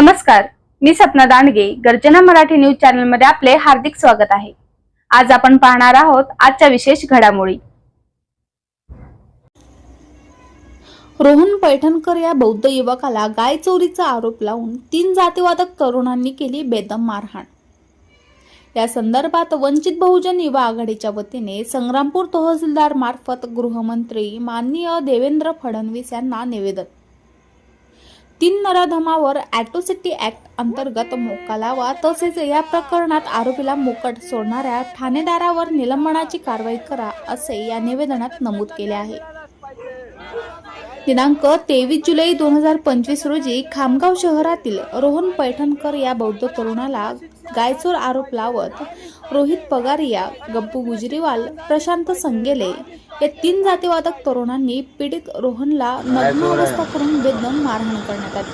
नमस्कार मी सपना दांडगे गर्जना मराठी न्यूज चॅनलमध्ये आपले हार्दिक स्वागत आहे. आज आपण पाहणार आहोत आजच्या विशेष घडामोडी. रोहन पैठणकर या बौद्ध युवकाला गाय चोरीचा आरोप लावून तीन जातीवादक तरुणांनी केली बेदम मारहाण. या संदर्भात वंचित बहुजन युवा आघाडीच्या वतीने संग्रामपूर तहसीलदार मार्फत गृहमंत्री माननीय देवेंद्र फडणवीस यांना निवेदन. तीन नराधमावर ॲटोसिटी ॲक्ट अंतर्गत मोका लावा. तसेच या प्रकरणात आरोपीला मोकट सोडणाऱ्या ठाणेदारावर निलंबनाची कारवाई करा असे या निवेदनात नमूद केले आहे. दिनांक तेवीस जुलै दोन हजार पंचवीस रोजी खामगाव शहरातील रोहन पैठणकर या बौद्ध तरुणाला गायचोर आरोप लावत रोहित पगारिया गप्पू गुजरीवाल प्रशांत संगेले या तीन जातीवादक तरुणांनी पीडित रोहनला नग्न अवस्था करून बेदम मारहाण करण्यात आली.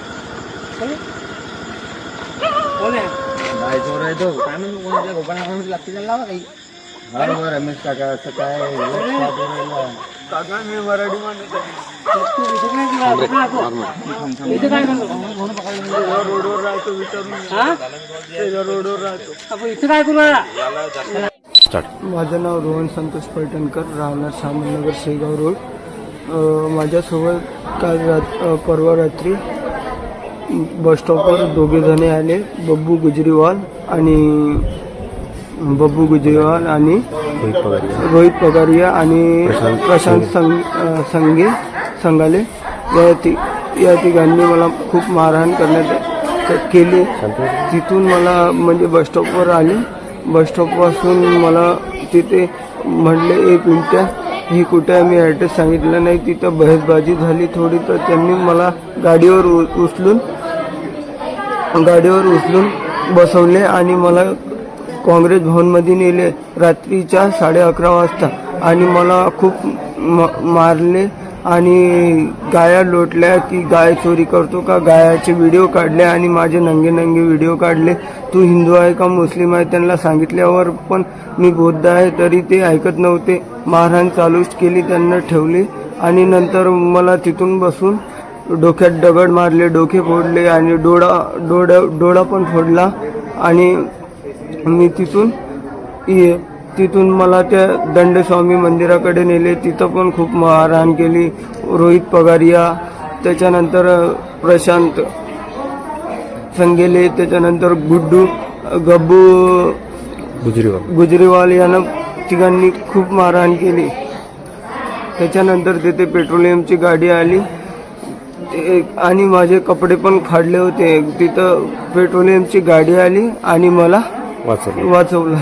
बरोबर रमेश काका असं काय काका मी मराठी रोडवर राहतो विचारून रोडवर राहतो. माझं नाव रोहन संतोष पैठणकर राहणार सामननगर शेगाव रोड. माझ्यासोबत काल रात परवा रात्री बस स्टॉपवर दोघे जणे आले बब्बू गुजरीवाल आणि बब्बू गुजरीवाल आणि रोहित पगारिया. आणि प्रशांत संग. संगे संगाले. या ति या तिघांनी मला खूप मारहाण करण्यात केली. तिथून मला म्हणजे बस स्टॉपवर आले. बस स्टॉपपासून मला तिथे म्हटले एक मिनटं ही कुठे आहे? मी ॲड्रेस सांगितलं नाही. तिथं बहसबाजी झाली थोडी तर त्यांनी मला गाडीवर उ- उचलून गाडीवर उचलून बसवले आणि मला काँग्रेस भवनमध्ये नेले. रात्रीच्या साडे अकरा वाजता. आणि मला खूप म मारले. आणि गाया लोटल्या की गाय चोरी करतो का? गायाचे व्हिडिओ काढले आणि माझे नंगे नंगे व्हिडिओ काढले. तू हिंदू आहे का मुस्लिम आहे त्यांना सांगितल्यावर पण मी बौद्ध आहे तरी ते ऐकत नव्हते. मारहाण चालूच केली त्यांना ठेवली. आणि नंतर मला तिथून बसून डोक्यात दगड मारले डोके फोडले आणि डोळा डोळा डोळा पण फोडला. आणि मी तिथून ये तिथून मला त्या दंडस्वामी मंदिराकडे नेले. तिथं पण खूप मारहाण केली. रोहित पगारिया त्याच्यानंतर प्रशांत संगेले त्याच्यानंतर गुड्डू गब्बू गुजरीवाल. गुजरीवाल यानं तिघांनी खूप मारहाण केली. त्याच्यानंतर तिथे पेट्रोलियमची गाडी आली. आणि माझे कपडे पण फाडले होते. तिथं पेट्रोलियमची गाडी आली आणि मला वाचवलं वाचवलं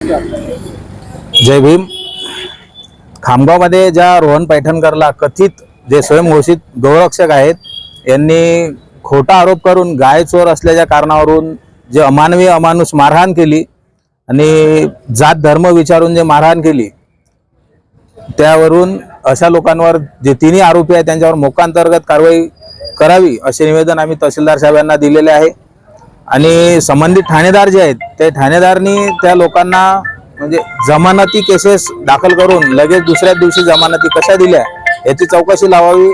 जय भीम. खामगावमध्ये ज्या रोहन पैठणकरला कथित जे स्वयंघोषित गौरक्षक आहेत यांनी खोटा आरोप करून गाय चोर असल्याच्या कारणावरून जे अमानवी अमानुष मारहाण केली आणि जात धर्म विचारून जे मारहाण केली त्यावरून अशा लोकांवर जे तिन्ही आरोपी आहेत त्यांच्यावर मोकांतर्गत कारवाई करावी असे निवेदन आम्ही तहसीलदार साहेबांना दिलेले आहे. आणि संबंधित ठाणेदार जे आहेत ते ठाणेदारनी त्या लोकांना म्हणजे जमानती केसेस दाखल करून लगेच दुसऱ्या दिवशी जमानती कशा दिल्या याची चौकशी लावावी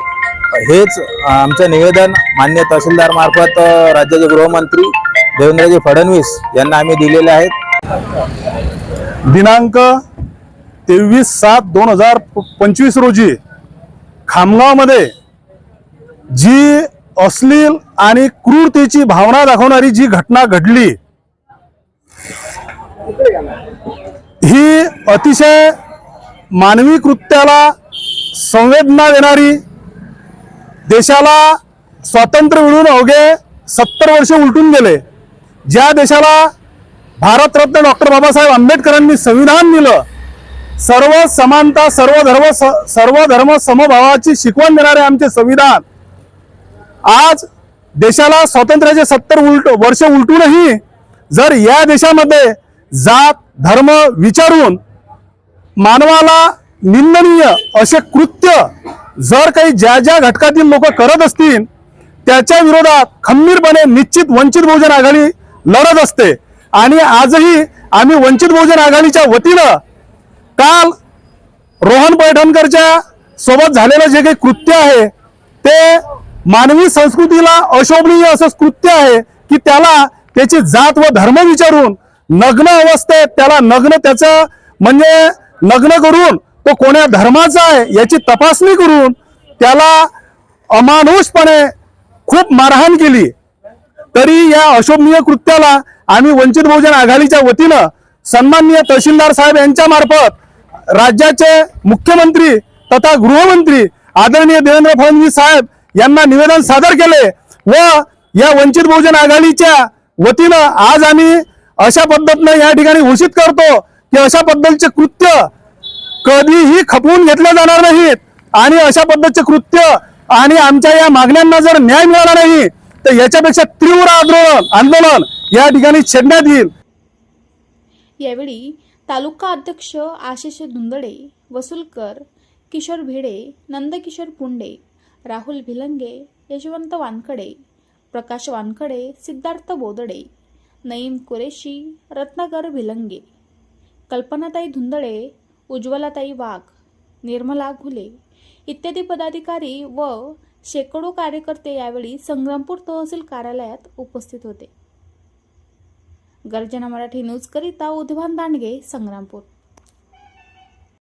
हेच आमचं निवेदन मान्य तहसीलदार मार्फत राज्याचे गृहमंत्री देवेंद्रजी फडणवीस यांना आम्ही दिलेले आहेत. दिनांक तेवीस सात दोन हजार पंचवीस रोजी खामगावमध्ये जी अश्लील आणि क्रूरतेची भावना दाखवणारी जी घटना घडली ही अतिशय मानवी कृत्याला संवेदना देणारी देशाला स्वातंत्र्य मिळून अवघे सत्तर वर्ष उलटून गेले. ज्या देशाला भारतरत्न डॉक्टर बाबासाहेब आंबेडकरांनी संविधान दिलं सर्व समानता सर्व धर्म स- सर्व धर्म समभावाची शिकवण देणारे आमचे संविधान आज देशाला स्वातंत्र्याचे सत्तर उलट वर्ष उलटूनही जर या देशामध्ये जात धर्म विचारून मानवाला निंदनीय असे कृत्य जर काही ज्या ज्या घटकातील लोक करत असतील त्याच्या विरोधात खंबीरपणे निश्चित वंचित बहुजन आघाडी लढत असते. आणि आजही आम्ही वंचित बहुजन आघाडीच्या वतीनं काल रोहन पैठणकरच्या सोबत झालेलं जे काही कृत्य आहे ते मानवी संस्कृतीला अशोभनीय असं कृत्य आहे की त्याला त्याची जात व धर्म विचारून नग्न अवस्थेत त्याला नग्न त्याचं म्हणजे नग्न करून तो कोण्या धर्माचा आहे याची तपासणी करून त्याला अमानुषपणे खूप मारहाण केली. तरी या अशोभनीय कृत्याला आम्ही वंचित बहुजन आघाडीच्या वतीनं सन्माननीय तहसीलदार साहेब यांच्या मार्फत राज्याचे मुख्यमंत्री तथा गृहमंत्री आदरणीय देवेंद्र फडणवीस साहेब यांना निवेदन सादर केले व या वंचित बहुजन आघाडीच्या वतीनं आज आम्ही अशा पद्धतीनं या ठिकाणी घोषित करतो की अशा पद्धतीचे कृत्य कधीही खपवून घेतले जाणार नाहीत. आणि अशा पद्धतीचे कृत्य आणि आमच्या या मागण्यांना जर न्याय मिळाला नाही तर याच्यापेक्षा तीव्र आंदोलन आंदोलन या ठिकाणी छेडण्यात येईल. यावेळी तालुका अध्यक्ष आशिष धुंदडे वसुलकर किशोर भिडे नंदकिशोर पुंडे राहुल भिलंगे यशवंत वानकडे प्रकाश वानकडे सिद्धार्थ बोदडे नईम कुरेशी रत्नाकर भिलंगे कल्पनाताई धुंदळे उज्ज्वलाताई वाघ निर्मला घुले इत्यादी पदाधिकारी व शेकडो कार्यकर्ते यावेळी संग्रामपूर तहसील कार्यालयात उपस्थित होते. गर्जना मराठी न्यूज करिता उद्भान दांडगे संग्रामपूर.